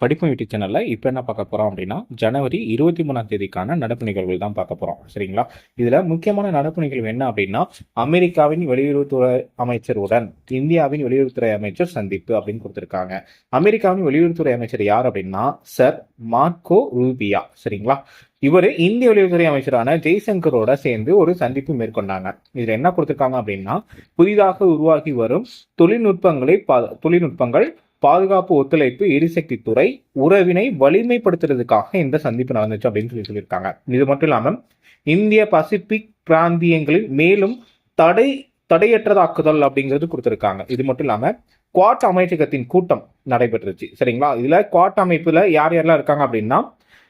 படிப்பு யூடியூப் சேனலில் இப்போ என்ன பார்க்க போகிறோம் அப்படின்னா ஜனவரி இருபத்தி மூணாம் தேதிக்கான நடப்பு நிகழ்வுகள் தான் பார்க்க போகிறோம் சரிங்களா? இதில் முக்கியமான நடப்பு நிகழ்வு என்ன அப்படின்னா அமெரிக்காவின் வெளியுறவுத்துறை அமைச்சருடன் இந்தியாவின் வெளியுறவுத்துறை அமைச்சர் சந்திப்பு அப்படின்னு கொடுத்துருக்காங்க. அமெரிக்காவின் வெளியுறவுத்துறை அமைச்சர் யார் அப்படின்னா சர் மார்க்கோ ரூபியா. சரிங்களா? இவர் இந்திய வெளியுறவுத்துறை அமைச்சரான ஜெய்சங்கரோட சேர்ந்து ஒரு சந்திப்பு மேற்கொண்டாங்க. இதில் என்ன கொடுத்துருக்காங்க அப்படின்னா புதிதாக உருவாகி வரும் தொழில்நுட்பங்களை பா- தொழில்நுட்பங்கள் பாதுகாப்பு ஒத்துழைப்பு எரிசக்தி துறை உறவினை வலிமைப்படுத்துறதுக்காக இந்த சந்திப்பு நடந்துச்சு அப்படின்னு சொல்லி சொல்லியிருக்காங்க. இது மட்டும் இல்லாமல் இந்திய பசிபிக் பிராந்தியங்களில் மேலும் தடை தடையற்றதாக்குதல் அப்படிங்கிறது கொடுத்துருக்காங்க. இது மட்டும் இல்லாமல் குவாட் அமைச்சகத்தின் கூட்டம் நடைபெற்றுச்சு. சரிங்களா? இதில் குவாட் அமைப்பில் யார் யாரெல்லாம் இருக்காங்க அப்படின்னா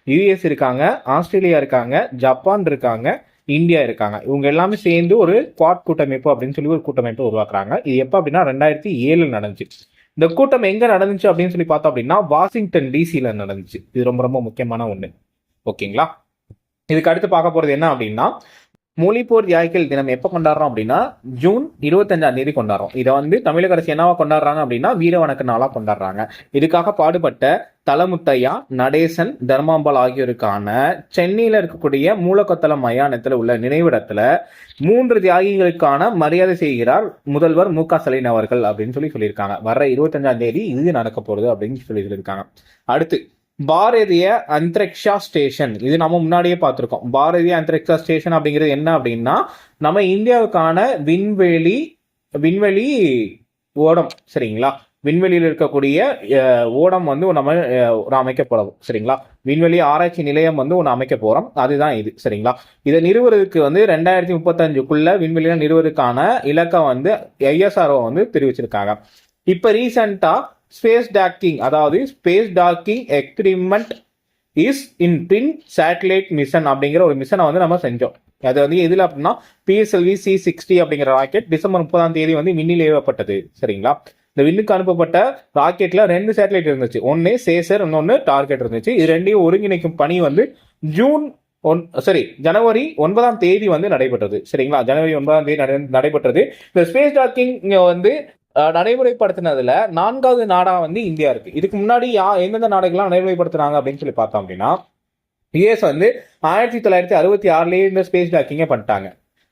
யுஎஸ் இருக்காங்க ஆஸ்திரேலியா இருக்காங்க ஜப்பான் இருக்காங்க இந்தியா இருக்காங்க. இவங்க எல்லாமே சேர்ந்து ஒரு குவாட் கூட்டமைப்பு அப்படின்னு சொல்லி ஒரு கூட்டமைப்பை உருவாக்குறாங்க. இது எப்போ அப்படின்னா ரெண்டாயிரத்தி ஏழில் நடந்துச்சு. இந்த கூட்டம் எங்க நடந்துச்சு அப்படின்னு சொல்லி பார்த்தோம் அப்படின்னா வாஷிங்டன் டிசியில நடந்துச்சு. இது ரொம்ப ரொம்ப முக்கியமான ஒண்ணு. ஓகேங்களா? இதுக்கு அடுத்து பார்க்க போறது என்ன அப்படின்னா மொழிப்போர் தியாகிகள் தினம் எப்போ கொண்டாடுறோம் அப்படின்னா ஜூன் இருபத்தஞ்சாம் தேதி கொண்டாடுறோம். இதை வந்து தமிழக அரசு என்னவா கொண்டாடுறாங்க அப்படின்னா வீர வணக்க நாளா கொண்டாடுறாங்க. இதுக்காக பாடுபட்ட தலமுத்தையா நடேசன் தர்மாம்பாள் ஆகியோருக்கான சென்னையில இருக்கக்கூடிய மூலக்கொத்தளம் மயானத்துல உள்ள நினைவிடத்துல மூன்று தியாகிகளுக்கான மரியாதை செய்கிறார் முதல்வர் மு க ஸ்டாலின் அவர்கள் அப்படின்னு சொல்லி சொல்லியிருக்காங்க. வர்ற இருபத்தஞ்சாம் தேதி இது நடக்க போகிறது அப்படின்னு சொல்லி சொல்லியிருக்காங்க. அடுத்து பாரதிய அந்தரிக்ஷா ஸ்டேஷன். இது நம்ம முன்னாடியே பார்த்துருக்கோம். பாரதிய அந்தரிக்ஷா ஸ்டேஷன் அப்படிங்கிறது என்ன அப்படின்னா நம்ம இந்தியாவுக்கான விண்வெளி விண்வெளி ஓடம் சரிங்களா? விண்வெளியில் இருக்கக்கூடிய ஓடம் வந்து நம்ம அஹ், ஒரு அமைக்கப்படும் சரிங்களா? விண்வெளி ஆராய்ச்சி நிலையம் வந்து ஒன்று அமைக்க போகிறோம் அதுதான் இது சரிங்களா? இதை நிறுவுறதுக்கு வந்து ரெண்டாயிரத்தி முப்பத்தஞ்சுக்குள்ள விண்வெளியில் நிறுவதுக்கான இலக்கை வந்து ஐஎஸ்ஆர்ஓ வந்து தெரிவிச்சிருக்காங்க. இப்போ ரீசண்டாக ஸ்பேஸ் டாக்கிங் அதாவது space docking experiment is in bin satellite mission அப்படிங்கிற ஒரு மிஷனை வந்து நம்ம செஞ்சோம். அது வந்து எதில் அப்படின்னா பிஎஸ்எல்வி சி சிக்ஸ்டி அப்படிங்கிற ராக்கெட் டிசம்பர் முப்பதாம் தேதி வந்து விண்ணில் ஏவப்பட்டது. சரிங்களா? இந்த விண்ணுக்கு அனுப்பப்பட்ட ராக்கெட்டில் ரெண்டு சேட்டலைட் இருந்துச்சு. ஒன்று சேசர் இன்னொன்று டார்கெட் இருந்துச்சு. இது ரெண்டையும் ஒருங்கிணைக்கும் பணி வந்து ஜூன் ஒன் சாரி ஜனவரி ஒன்பதாம் தேதி வந்து நடைபெற்றது. சரிங்களா? ஜனவரி ஒன்பதாம் தேதி நடைபெற்றது. இந்த ஸ்பேஸ் டாக்கிங் வந்து நடைமுறைப்படுத்தினதுல நான்காவது நாடா வந்து இந்தியா இருக்கு. இதுக்கு முன்னாடி யா எந்தெந்த நாடுகள்லாம் நடைமுறைப்படுத்துனாங்க அப்படின்னு சொல்லி பார்த்தோம் அப்படின்னா யுஎஸ் வந்து ஆயிரத்தி தொள்ளாயிரத்தி அறுபத்தி ஆறுலயே இந்த ஸ்பேஸ் டாக்கிங்கே பண்ணிட்டாங்க.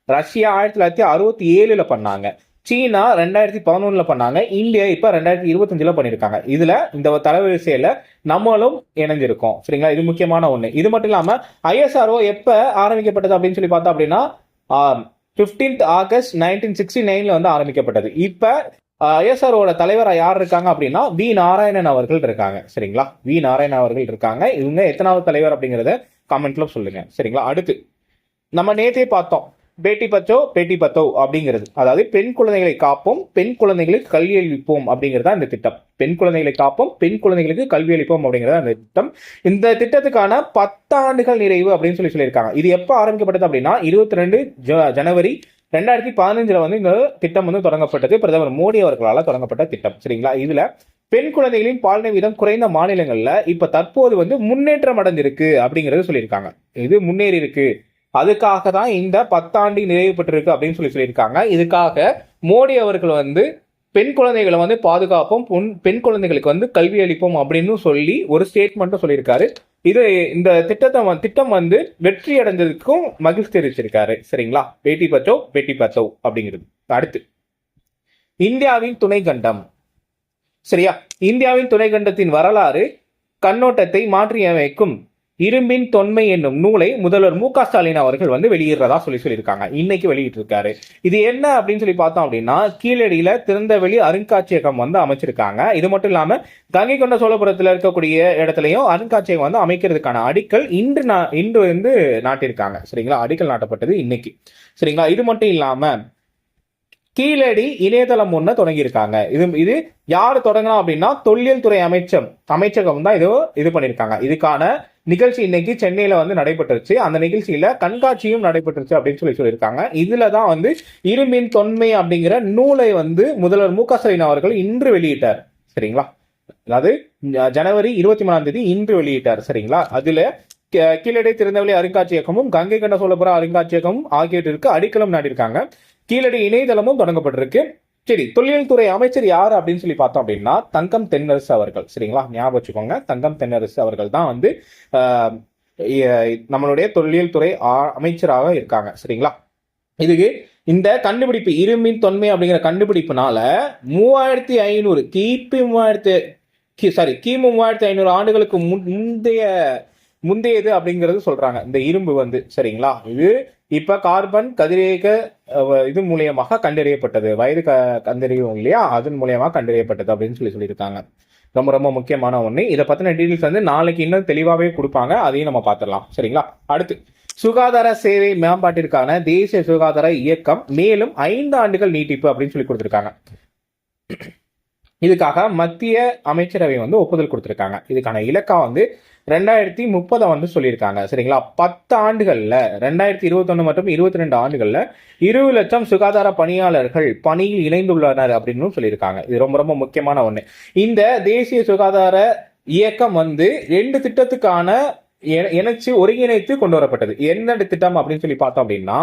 ரஷ்யா ஆயிரத்தி தொள்ளாயிரத்தி அறுபத்தி ஏழுல பண்ணாங்க. சீனா ரெண்டாயிரத்தி பதினொன்றில் பண்ணாங்க. இந்தியா இப்போ ரெண்டாயிரத்தி இருபத்தஞ்சில் பண்ணியிருக்காங்க. இதில் இந்த தலைவரிசையில் நம்மளும் இணைஞ்சிருக்கோம். சரிங்களா? இது முக்கியமான ஒன்று இது மட்டும் இல்லாமல் ஐஎஸ்ஆர்ஓ எப்போ ஆரம்பிக்கப்பட்டது அப்படின்னு சொல்லி பார்த்தோம் அப்படின்னா ஃபிஃப்டீன்த் ஆகஸ்ட் நைன்டீன் சிக்ஸ்டி நைனில் வந்து ஆரம்பிக்கப்பட்டது. இப்போ ஐஎஸ்ஆர்ஓட தலைவராக யார் இருக்காங்க அப்படின்னா வி நாராயணன் அவர்கள் இருக்காங்க. சரிங்களா? வி நாராயணன் அவர்கள் இருக்காங்க. இவங்க எத்தனாவது தலைவர் அப்படிங்கிறத கமெண்ட்ல சொல்லுங்க. சரிங்களா? அடுத்து நம்ம நேத்தே பார்த்தோம். பேட்டி பச்சோ பேட்டி பத்தோ அப்படிங்கிறது. அதாவது பெண் குழந்தைகளை காப்போம் பெண் குழந்தைகளுக்கு கல்வி அளிப்போம் அப்படிங்கிறதா இந்த திட்டம். பெண் குழந்தைகளை காப்போம் பெண் குழந்தைகளுக்கு கல்வி அளிப்போம் அப்படிங்கிறதா இந்த திட்டம். இந்த திட்டத்துக்கான பத்தாண்டுகள் நிறைவு அப்படின்னு சொல்லி சொல்லியிருக்காங்க. இது எப்போ ஆரம்பிக்கப்பட்டது அப்படின்னா இருபத்தி ரெண்டு ஜனவரி ரெண்டாயிரத்தி பதினஞ்சுல வந்து இந்த திட்டம் வந்து தொடங்கப்பட்டது. பிரதமர் மோடி அவர்களால் தொடங்கப்பட்ட திட்டம். சரிங்களா? இதுல பெண் குழந்தைகளின் பாலின வீதம் குறைந்த மாநிலங்கள்ல இப்ப தற்போது வந்து முன்னேற்றம் அடைஞ்சிருக்கு அப்படிங்கிறது சொல்லியிருக்காங்க. இது முன்னேறி இருக்கு. அதுக்காக தான் இந்த பத்தாண்டு நிறைவு பெற்றிருக்கு அப்படின்னு சொல்லி சொல்லியிருக்காங்க. இதுக்காக மோடி அவர்கள் வந்து பெண் குழந்தைகளை வந்து பாதுகாப்போம் பொன் பெண் குழந்தைகளுக்கு வந்து கல்வி அளிப்போம் அப்படின்னு சொல்லி ஒரு ஸ்டேட்மெண்ட்டும் சொல்லியிருக்காரு. இது இந்த திட்டத்தை திட்டம் வந்து வெற்றி அடைஞ்சதுக்கும் மகிழ்ச்சி தெரிவிச்சிருக்காரு. சரிங்களா? பேட்டி பச்சோ பேட்டி பச்சோ அப்படிங்கிறது. அடுத்து. இந்தியாவின் துணை கண்டம் சரியா? இந்தியாவின் துணை கண்டத்தின் வரலாறு கண்ணோட்டத்தை மாற்றியமைக்கும் இரும்பின் தொன்மை என்னும் நூலை முதல்வர் மு க ஸ்டாலின் அவர்கள் வந்து வெளியிடுறதா சொல்லி சொல்லியிருக்காங்க. இன்னைக்கு வெளியிட்டு இருக்காரு இது என்ன அப்படின்னு சொல்லி பார்த்தோம் அப்படின்னா கீழடியில திறந்தவெளி அருங்காட்சியகம் வந்து அமைச்சிருக்காங்க. இது மட்டும் இல்லாம கங்கை கொண்ட சோழபுரத்துல இருக்கக்கூடிய இடத்துலயும் அருங்காட்சியகம் வந்து அமைக்கிறதுக்கான அடிக்கல் இன்று நா- இன்று வந்து நாட்டிருக்காங்க சரிங்களா? அடிக்கல் நாட்டப்பட்டது இன்னைக்கு. சரிங்களா? இது மட்டும் இல்லாம கீழடி இணையதளம் ஒண்ணு தொடங்கியிருக்காங்க. இது இது யார் தொடங்கினா அப்படின்னா தொல்லியல் துறை அமைச்சம் அமைச்சகம் தான் இது இது பண்ணியிருக்காங்க. இதுக்கான நிகழ்ச்சி இன்னைக்கு சென்னையில வந்து நடைபெற்றுச்சு. அந்த நிகழ்ச்சியில கண்காட்சியும் நடைபெற்றுச்சு அப்படின்னு சொல்லி சொல்லியிருக்காங்க. இதுல தான் வந்து இரும்பின் தொன்மை அப்படிங்கிற நூலை வந்து முதல்வர் மு க ஸ்டாலின் அவர்கள் இன்று வெளியிட்டார். சரிங்களா? அதாவது ஜனவரி இருபத்தி மூணாம் தேதி இன்று வெளியிட்டார். சரிங்களா? அதுல கீ- திறந்தவெளி அருங்காட்சியகமும் கங்கை கண்ட சோழபுரம் அருங்காட்சியகமும் ஆகியவற்றிற்கு அடிக்கலம் நாட்டியிருக்காங்க. கீழடி இணையதளமும் தொடங்கப்பட்டிருக்கு. சரி தொழில்துறை அமைச்சர் யார் அப்படின்னு சொல்லி பார்த்தோம் அப்படின்னா தங்கம் தென்னரசு அவர்கள். சரிங்களா? ஞாபகம் வச்சுக்கோங்க. தங்கம் தென்னரசு அவர்கள் தான் வந்து நம்மளுடைய தொழில்துறை அமைச்சராக இருக்காங்க. சரிங்களா? இதுக்கு இந்த கண்டுபிடிப்பு இரும்பின் தொன்மை அப்படிங்கிற கண்டுபிடிப்புனால மூவாயிரத்தி ஐநூறு கிபி மூவாயிரத்தி சாரி கிமு மூவாயிரத்தி ஐநூறு ஆண்டுகளுக்கு முந்தைய முந்தையது அப்படிங்கிறது சொல்றாங்க. இந்த இரும்பு வந்து சரிங்களா? இது இப்ப கார்பன் கதிரியக்க இது மூலியமாக கண்டறியப்பட்டது. வயது க கண்டறியும் இல்லையா? அதன் மூலியமாக கண்டறியப்பட்டது அப்படின்னு சொல்லி சொல்லியிருக்காங்க. ரொம்ப ரொம்ப முக்கியமான ஒன்று இதை பத்தின டீடைல்ஸ் வந்து நாளைக்கு இன்னும் தெளிவாகவே கொடுப்பாங்க. அதையும் நம்ம பார்த்துடலாம். சரிங்களா? அடுத்து சுகாதார சேவை மேம்பாட்டிற்கான தேசிய சுகாதார இயக்கம் மேலும் ஐந்து ஆண்டுகள் நீட்டிப்பு அப்படின்னு சொல்லி கொடுத்துருக்காங்க. இதுக்காக மத்திய அமைச்சரவை வந்து ஒப்புதல் கொடுத்துருக்காங்க. இதுக்கான இலக்கா வந்து ரெண்டாயிரத்தி முப்பதை வந்து சொல்லியிருக்காங்க. சரிங்களா? பத்து ஆண்டுகளில் ரெண்டாயிரத்தி இருபத்தொன்று மற்றும் இருபத்தி ரெண்டு ஆண்டுகளில் இருபது லட்சம் சுகாதார பணியாளர்கள் பணியில் இணைந்துள்ளனர் அப்படின்னு சொல்லியிருக்காங்க. இது ரொம்ப ரொம்ப முக்கியமான ஒன்று இந்த தேசிய சுகாதார இயக்கம் வந்து ரெண்டு திட்டத்துக்கான இணைச்சு ஒருங்கிணைத்து கொண்டு வரப்பட்டது. என்ன திட்டம் அப்படின்னு சொல்லி பார்த்தோம் அப்படின்னா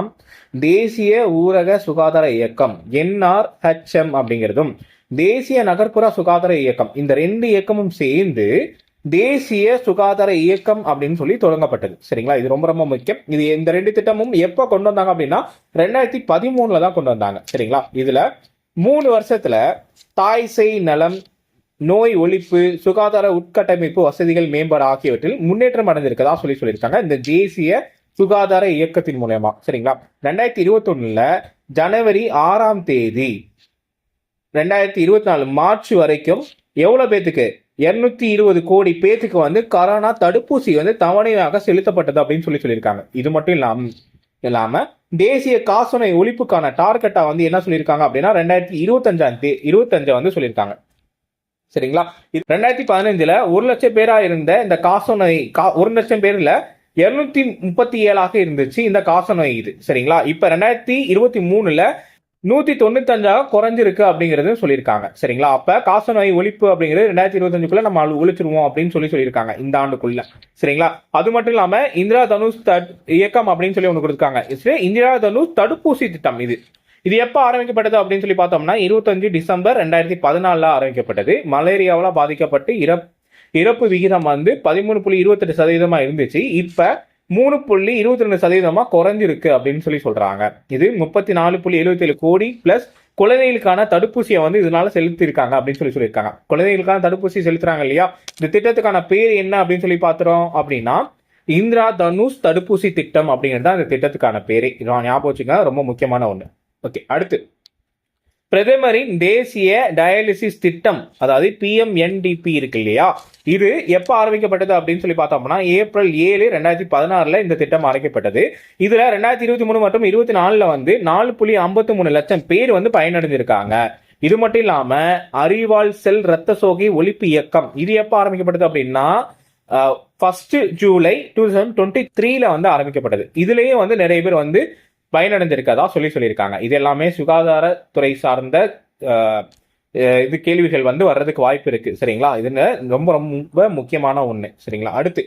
தேசிய ஊரக சுகாதார இயக்கம் என்ஆர்ஹெச்எம் அப்படிங்கிறதும் தேசிய நகர்ப்புற சுகாதார இயக்கம். இந்த ரெண்டு இயக்கமும் சேர்ந்து தேசிய சுகாதார இயக்கம் அப்படின்னு சொல்லி தொடங்கப்பட்டது. சரிங்களா? இது ரொம்ப ரொம்ப முக்கியம். இது இந்த ரெண்டு திட்டமும் எப்ப கொண்டு வந்தாங்க அப்படின்னா ரெண்டாயிரத்தி பதிமூணுல தான் கொண்டு வந்தாங்க. சரிங்களா? இதுல மூணு வருஷத்துல தாய் செய் நலம் நோய் ஒழிப்பு சுகாதார உட்கட்டமைப்பு வசதிகள் மேம்பாடு ஆகியவற்றில் முன்னேற்றம் அடைந்திருக்கதா சொல்லி சொல்லியிருக்காங்க. இந்த தேசிய சுகாதார இயக்கத்தின் மூலயமா. சரிங்களா? ரெண்டாயிரத்தி இருபத்தி ஜனவரி ஆறாம் தேதி ரெண்டாயிரத்தி இருபத்தி நாலு மார்ச் வரைக்கும் எவ்வளவு பேத்துக்கு? இருநூத்தி இருபது கோடி பேத்துக்கு வந்து கரோனா தடுப்பூசி வந்து தவணையாக செலுத்தப்பட்டது அப்படின்னு சொல்லி சொல்லியிருக்காங்க. இது மட்டும் இல்லாம இல்லாம தேசிய காசநோய் ஒழிப்புக்கான டார்கெட்டா வந்து என்ன சொல்லியிருக்காங்க அப்படின்னா ரெண்டாயிரத்தி இருபத்தஞ்சாம் தே இருபத்தஞ்சை வந்து சொல்லியிருக்காங்க. சரிங்களா? இது ரெண்டாயிரத்தி பதினஞ்சுல ஒரு லட்சம் பேரா இருந்த இந்த காசநோய் கா ஒரு லட்சம் பேர்ல இருநூத்தி முப்பத்தி ஏழாக இருந்துச்சு இந்த காசநோய் இது. சரிங்களா? இப்ப ரெண்டாயிரத்தி இருபத்தி மூணுல நூத்தி தொண்ணூத்தஞ்சாக குறைஞ்சிருக்கு அப்படிங்கறது சொல்லியிருக்காங்க. சரிங்களா? அப்ப காசநோய் ஒழிப்பு அப்படிங்கிறது ரெண்டாயிரத்தி இருபத்தஞ்சுக்குள்ள நம்ம அழு- ஒழிச்சிருவோம் அப்படின்னு சொல்லி சொல்லியிருக்காங்க இந்த ஆண்டுக்குள்ள. சரிங்களா? அது மட்டும் இல்லாம இந்திரா தனுஷ் தட்- இயக்கம் அப்படின்னு சொல்லி ஒன்று கொடுத்துருக்காங்க. இந்திரா தனுஷ் தடுப்பூசி திட்டம் இது. இது எப்போ ஆரம்பிக்கப்பட்டது அப்படின்னு சொல்லி பார்த்தோம்னா இருபத்தஞ்சு டிசம்பர் ரெண்டாயிரத்தி பதினாலில் ஆரம்பிக்கப்பட்டது. மலேரியாவில் பாதிக்கப்பட்டு இறப்பு இறப்பு விகிதம் வந்து பதிமூணு புள்ளி இருபத்தெட்டு சதவீதமாக இருந்துச்சு. இப்போ மூணு புள்ளி இருபத்தி ரெண்டு சதவீதமாக குறைஞ்சிருக்கு அப்படின்னு சொல்லி சொல்கிறாங்க இது முப்பத்தி நாலு புள்ளி எழுபத்தேழு கோடி ப்ளஸ் குழந்தைகளுக்கான தடுப்பூசியை வந்து இதனால செலுத்திருக்காங்க அப்படின்னு சொல்லி சொல்லியிருக்காங்க. குழந்தைகளுக்கான தடுப்பூசி செலுத்துறாங்க இல்லையா? இந்த திட்டத்துக்கான பேர் என்ன அப்படின்னு சொல்லி பார்த்துறோம் அப்படின்னா இந்திரா தனுஷ் தடுப்பூசி திட்டம் அப்படிங்கிறது தான் இந்த திட்டத்துக்கான பேரே. இதான் ஞாபகம் வச்சுங்க ரொம்ப முக்கியமான ஒன்று ஓகே அடுத்து. பிரதமரின் தேசிய டயாலிசிஸ் திட்டம் அதாவது பிஎம்என்டிபி இருக்கு இல்லையா? இது எப்ப ஆரம்பிக்கப்பட்டது அப்படின்னு சொல்லி பார்த்தோம்னா ஏப்ரல் ஏழு ரெண்டாயிரத்தி பதினாறுல இந்த திட்டம் ஆரம்பிக்கப்பட்டது. இதுல ரெண்டாயிரத்தி இருபத்தி மூணு மற்றும் இருபத்தி நாலுல வந்து நாலு புள்ளி ஐம்பத்தி மூணு லட்சம் பேர் வந்து பயனடைஞ்சிருக்காங்க. இது மட்டும் இல்லாம அறிவால் செல் ரத்த சோகை ஒழிப்பு இயக்கம் இது எப்ப ஆரம்பிக்கப்பட்டது அப்படின்னா first July two thousand twenty த்ரீல வந்து ஆரம்பிக்கப்பட்டது. இதுலயே வந்து நிறைய பேர் வந்து பயனடைஞ்சிருக்கதா சொல்லி சொல்லியிருக்காங்க. இது எல்லாமே சுகாதாரத்துறை சார்ந்த இது கேள்விகள் வந்து வர்றதுக்கு வாய்ப்பு இருக்கு. சரிங்களா? இது ரொம்ப ரொம்ப முக்கியமான ஒன்று சரிங்களா? அடுத்து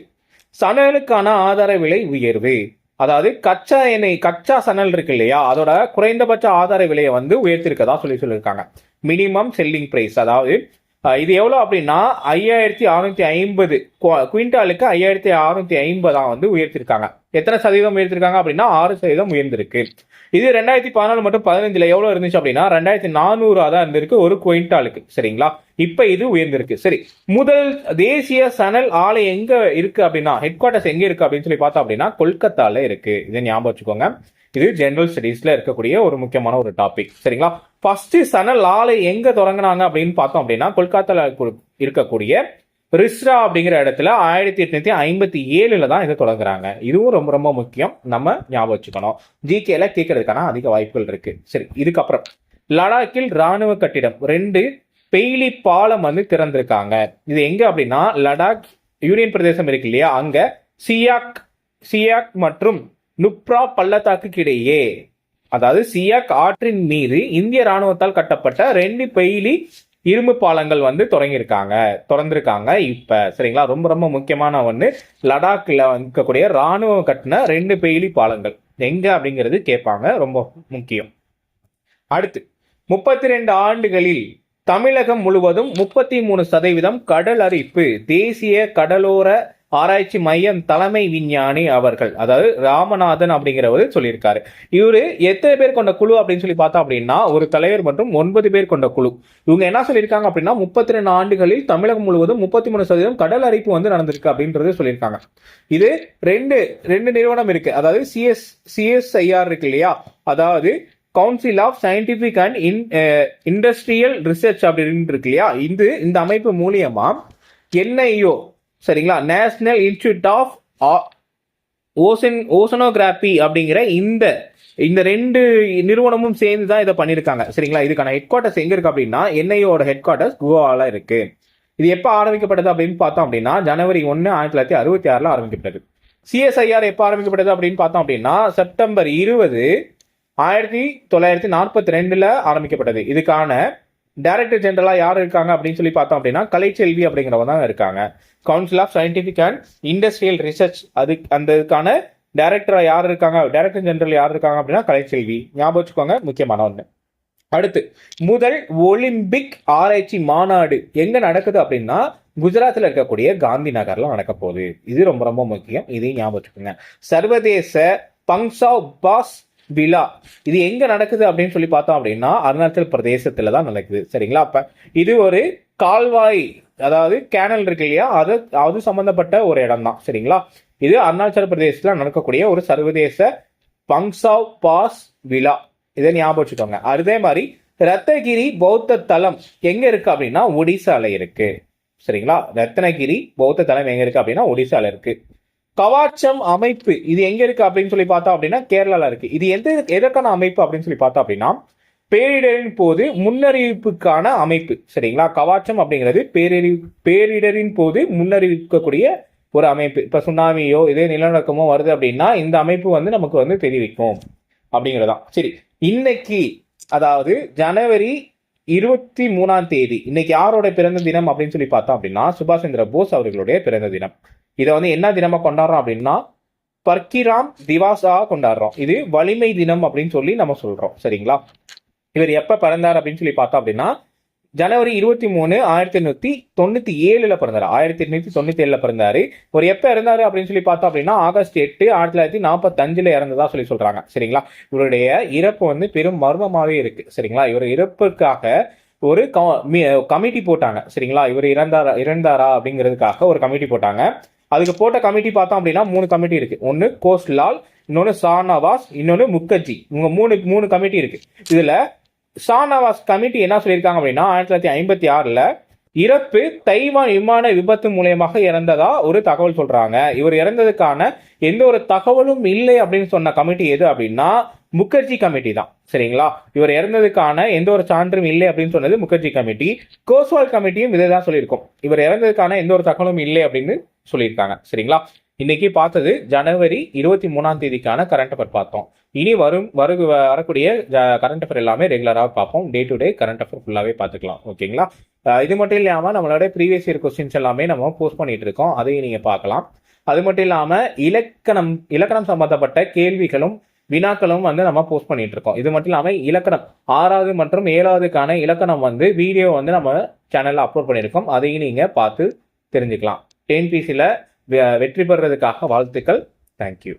சணலுக்கான ஆதார விலை உயர்வு. அதாவது கச்சா எண்ணெய் கச்சா சணல் இருக்கு இல்லையா? அதோட குறைந்தபட்ச ஆதார விலையை வந்து உயர்த்திருக்கதா சொல்லி சொல்லியிருக்காங்க. மினிமம் செல்லிங் பிரைஸ் அதாவது இது எவ்வளோ அப்படின்னா ஐயாயிரத்தி அறுநூத்தி ஐம்பது. குவிண்டாலுக்கு ஐயாயிரத்தி அறுநூத்தி ஐம்பதா வந்து உயர்த்திருக்காங்க. எத்தனை சதவீதம் உயர்த்திருக்காங்க அப்படின்னா ஆறு சதவீதம் உயர்ந்திருக்கு. இது ரெண்டாயிரத்தி பதினாலு மற்றும் பதினஞ்சுல எவ்வளோ இருந்துச்சு அப்படின்னா ரெண்டாயிரத்தி நானூறா தான் இருந்திருக்கு ஒரு குவிண்டாலுக்கு சரிங்களா? இப்போ இது உயர்ந்திருக்கு. சரி முதல் தேசிய சணல் ஆலை எங்க இருக்கு அப்படின்னா ஹெட் குவார்ட்டர்ஸ் எங்க இருக்கு அப்படின்னு சொல்லி பார்த்தோம் அப்படின்னா கொல்கத்தால இருக்கு. இதை ஞாபகம் வச்சுக்கோங்க. இது ஜென்ரல் ஸ்டடீஸ்ல இருக்கக்கூடிய ஒரு முக்கியமான ஒரு டாபிக் சரிங்களா? ஃபர்ஸ்ட் சணல் ஆலை எங்க தொடங்குனாங்க அப்படின்னு பார்த்தோம் அப்படின்னா கொல்கத்தாவில் இருக்கக்கூடிய ரிஸ்ரா அப்படிங்கிற இடத்துல ஆயிரத்தி எட்நூத்தி ஐம்பத்தி ஏழுல தான் இதை தொடங்குறாங்க. இதுவும் ரொம்ப ரொம்ப முக்கியம். நம்ம ஞாபகம் வச்சுக்கணும். ஜிகேல கேட்கறதுக்கான அதிக வாய்ப்புகள் இருக்கு. சரி இதுக்கப்புறம். லடாக்கில் ராணுவ கட்டிடம் ரெண்டு பெய்லி பாலம் வந்து திறந்திருக்காங்க. இது எங்க அப்படின்னா லடாக் யூனியன் பிரதேசம் இருக்கு இல்லையா? அங்க சியாக் சியாக் மற்றும் நுப்ரா பள்ளத்தாக்குக்கு இடையே. அதாவது சியாக் ஆற்றின் மீது இந்திய ராணுவத்தால் கட்டப்பட்ட ரெண்டு பெயிலி இரும்பு பாலங்கள் வந்து தொடங்கியிருக்காங்க திறந்திருக்காங்க இப்ப. சரிங்களா? ரொம்ப ரொம்ப முக்கியமான ஒண்ணு. லடாக்ல இருக்கக்கூடிய ராணுவம் கட்டின ரெண்டு பெயிலி பாலங்கள். எங்க அப்படிங்கிறது கேட்பாங்க. ரொம்ப முக்கியம். அடுத்து முப்பத்தி ரெண்டு ஆண்டுகளில் தமிழகம் முழுவதும் முப்பத்தி மூணு சதவீதம் கடல் அரிப்பு தேசிய கடலோர ஆராய்ச்சி மையம் தலைமை விஞ்ஞானி அவர்கள். அதாவது ராமநாதன் அப்படிங்கிறவர் சொல்லியிருக்காரு. இவரு எத்தனை பேர் கொண்ட குழு அப்படின்னு சொல்லி பார்த்தா அப்படின்னா ஒரு தலைவர் மற்றும் ஒன்பது பேர் கொண்ட குழு. இவங்க என்ன சொல்லியிருக்காங்க அப்படின்னா முப்பத்தி ரெண்டு ஆண்டுகளில் தமிழகம் முழுவதும் முப்பத்தி மூணு சதவீதம் கடல் அரிப்பு வந்து நடந்திருக்கு அப்படின்றது சொல்லியிருக்காங்க. இது ரெண்டு ரெண்டு நிறுவனம் இருக்கு. அதாவது சிஎஸ் சிஎஸ்ஐஆர் இருக்கு இல்லையா? அதாவது council of scientific and in industrial research அப்படின்னு இருக்கு இல்லையா? இது இந்த அமைப்பு மூலியமா என்ஐஓ சரிங்களா? National institute of ocean oceanography அப்படிங்கிற இந்த இந்த ரெண்டு நிறுவனமும் சேர்ந்து தான் இதை பண்ணியிருக்காங்க. சரிங்களா? இதுக்கான ஹெட் குவார்ட்டர்ஸ் எங்க இருக்கு அப்படின்னா என்ஐயோட ஹெட் குவார்ட்டர்ஸ் குவாவில் இருக்கு. இது எப்போ ஆரம்பிக்கப்பட்டது அப்படின்னு பார்த்தோம் அப்படின்னா ஜனவரி ஒன்று ஆயிரத்தி தொள்ளாயிரத்தி அறுபத்தி ஆறில் ஆரம்பிக்கப்பட்டது. சிஎஸ்ஐஆர் எப்போ ஆரம்பிக்கப்பட்டது அப்படின்னு பார்த்தோம் அப்படின்னா செப்டம்பர் இருபது ஆயிரத்தி தொள்ளாயிரத்தி நாற்பத்தி ரெண்டில் ஆரம்பிக்கப்பட்டது. இதுக்கான டைரக்டர் ஜெனரலா யார் இருக்காங்க அப்படின்னு சொல்லி பார்த்தோம் அப்படின்னா கலைச்செல்வி அப்படிங்கிறவங்க தான் இருக்காங்க. Council of scientific and industrial research அது அந்த இதுக்கான டைரக்டரா யார் இருக்காங்க? டைரக்டர் ஜெனரல் யார் இருக்காங்க அப்படின்னா கலைச்செல்வி. ஞாபகம் வச்சுக்கோங்க முக்கியமான ஒன்று அடுத்து முதல் ஒலிம்பிக் ஆராய்ச்சி மாநாடு எங்க நடக்குது அப்படின்னா குஜராத்தில் இருக்கக்கூடிய காந்தி நகர்ல நடக்க போகுது. இது ரொம்ப ரொம்ப முக்கியம். இதையும் ஞாபகம் வச்சுக்கோங்க. சர்வதேச பங்சாவ் பாஸ் விழா. இது எங்க நடக்குது அப்படின்னு சொல்லி பார்த்தோம் அப்படின்னா அருணாச்சல் பிரதேசத்துல தான் நடக்குது. சரிங்களா? அப்ப இது ஒரு கால்வாய் அதாவது கேனல் இருக்கு இல்லையா? அது அது சம்பந்தப்பட்ட ஒரு இடம் தான் சரிங்களா? இது அருணாச்சல பிரதேசத்துல நடக்கக்கூடிய ஒரு சர்வதேச பங்சாவ் பாஸ் விழா. இதை ஞாபகம் வச்சுக்கோங்க. அதே மாதிரி ரத்தகிரி பௌத்த தலம் எங்க இருக்கு அப்படின்னா ஒடிசால இருக்கு. சரிங்களா? ரத்னகிரி பௌத்த தலம் எங்க இருக்கு அப்படின்னா ஒடிசால இருக்கு. கவாச்சம் அமைப்பு இது எங்க இருக்கு அப்படின்னு சொல்லி பார்த்தோம் அப்படின்னா கேரளால இருக்கு. இது எந்த எதற்கான அமைப்பு அப்படின்னு சொல்லி பார்த்தோம் அப்படின்னா பேரிடரின் போது முன்னறிவிப்புக்கான அமைப்பு சரிங்களா? கவாச்சம் அப்படிங்கிறது பேரறிவு பேரிடரின் போது முன்னறிவிக்கக்கூடிய ஒரு அமைப்பு. இப்ப சுனாமியோ இதே நிலநடுக்கமோ வருது அப்படின்னா இந்த அமைப்பு வந்து நமக்கு வந்து தெரிவிக்கும் அப்படிங்கிறதான். சரி இன்னைக்கு அதாவது ஜனவரி இருபத்தி மூணாம் தேதி இன்னைக்கு யாரோட பிறந்த தினம் அப்படின்னு சொல்லி பார்த்தோம் அப்படின்னா சுபாஷ் சந்திர போஸ் அவர்களுடைய பிறந்த தினம். இதை வந்து என்ன தினமா கொண்டாடுறோம் அப்படின்னா பர்கிராம் திவாஸா கொண்டாடுறோம். இது வலிமை தினம் அப்படின்னு சொல்லி நம்ம சொல்றோம். சரிங்களா? இவர் எப்ப பிறந்தார் அப்படின்னு சொல்லி பார்த்தோம் அப்படின்னா ஜனவரி இருபத்தி மூணு ஆயிரத்தி எண்ணூத்தி தொண்ணூத்தி ஏழுல பிறந்தார். ஆயிரத்தி எண்ணூத்தி தொண்ணூத்தி ஏழுல பிறந்தாரு. ஒரு எப்ப இறந்தாரு அப்படின்னு சொல்லி பார்த்தோம் அப்படின்னா ஆகஸ்ட் எட்டு ஆயிரத்தி தொள்ளாயிரத்தி நாற்பத்தி அஞ்சுல இறந்ததா சொல்லி சொல்றாங்க. சரிங்களா? இவருடைய இறப்பு வந்து பெரும் மர்மமாவே இருக்கு. சரிங்களா? இவர் இறப்புக்காக ஒரு கமிட்டி போட்டாங்க. சரிங்களா? இவர் இறந்தாரா இறந்தாரா அப்படிங்கிறதுக்காக ஒரு கமிட்டி போட்டாங்க. அதுக்கு போட்ட கமிட்டி பார்த்தோம் அப்படின்னா மூணு கமிட்டி இருக்கு. ஒன்னு கோஸ்லால் இன்னொன்னு ஷானவாஸ் இன்னொன்னு முக்கர்ஜி இவங்க மூணு மூணு கமிட்டி இருக்கு. இதுல ஷானவாஸ் கமிட்டி என்ன சொல்லியிருக்காங்க அப்படின்னா ஆயிரத்தி தொள்ளாயிரத்தி ஐம்பத்தி ஆறுல இறப்பு தைவான் விமான விபத்து மூலியமாக இறந்ததா ஒரு தகவல் சொல்றாங்க. இவர் இறந்ததுக்கான எந்த ஒரு தகவலும் இல்லை அப்படின்னு சொன்ன கமிட்டி எது அப்படின்னா முகர்ஜி கமிட்டி தான். சரிங்களா? இவர் இறந்ததுக்கான எந்த ஒரு சான்றும் இல்லை அப்படின்னு சொன்னது முகர்ஜி கமிட்டி கோஸ்வால் கமிட்டியும் இதை தான் சொல்லியிருக்கோம். இவர் இறந்ததுக்கான எந்த ஒரு தகவலும் இல்லை அப்படின்னு சொல்லியிருக்காங்க. சரிங்களா? இன்னைக்கு பார்த்தது ஜனவரி இருபத்தி மூணாம் தேதிக்கான கரண்ட் அஃபேர் பார்த்தோம். இனி வரும் வரு வரக்கூடிய கரண்ட் அஃபேர் எல்லாமே ரெகுலராக பார்ப்போம். Day to day current affair ஃபுல்லாகவே பார்த்துக்கலாம். ஓகேங்களா? இது மட்டும் இல்லாமல் நம்மளோட ப்ரீவியஸ் இயர் கொஸ்டின்ஸ் எல்லாமே நம்ம போஸ்ட் பண்ணிட்டு இருக்கோம். அதையும் நீங்கள் பார்க்கலாம். அது மட்டும் இல்லாமல் இலக்கணம் இலக்கணம் சம்பந்தப்பட்ட கேள்விகளும் வினாக்களும் வந்து நம்ம போஸ்ட் பண்ணிட்டு இருக்கோம். இது மட்டும் இல்லாமல் இலக்கணம் ஆறாவது மற்றும் ஏழாவதுக்கான இலக்கணம் வந்து வீடியோ வந்து நம்ம சேனலில் அப்லோட் பண்ணியிருக்கோம். அதையும் நீங்கள் பார்த்து தெரிஞ்சுக்கலாம். டிஎன்பிசியில் வெற்றி பெறுறதுக்காக வாழ்த்துக்கள். தேங்க்யூ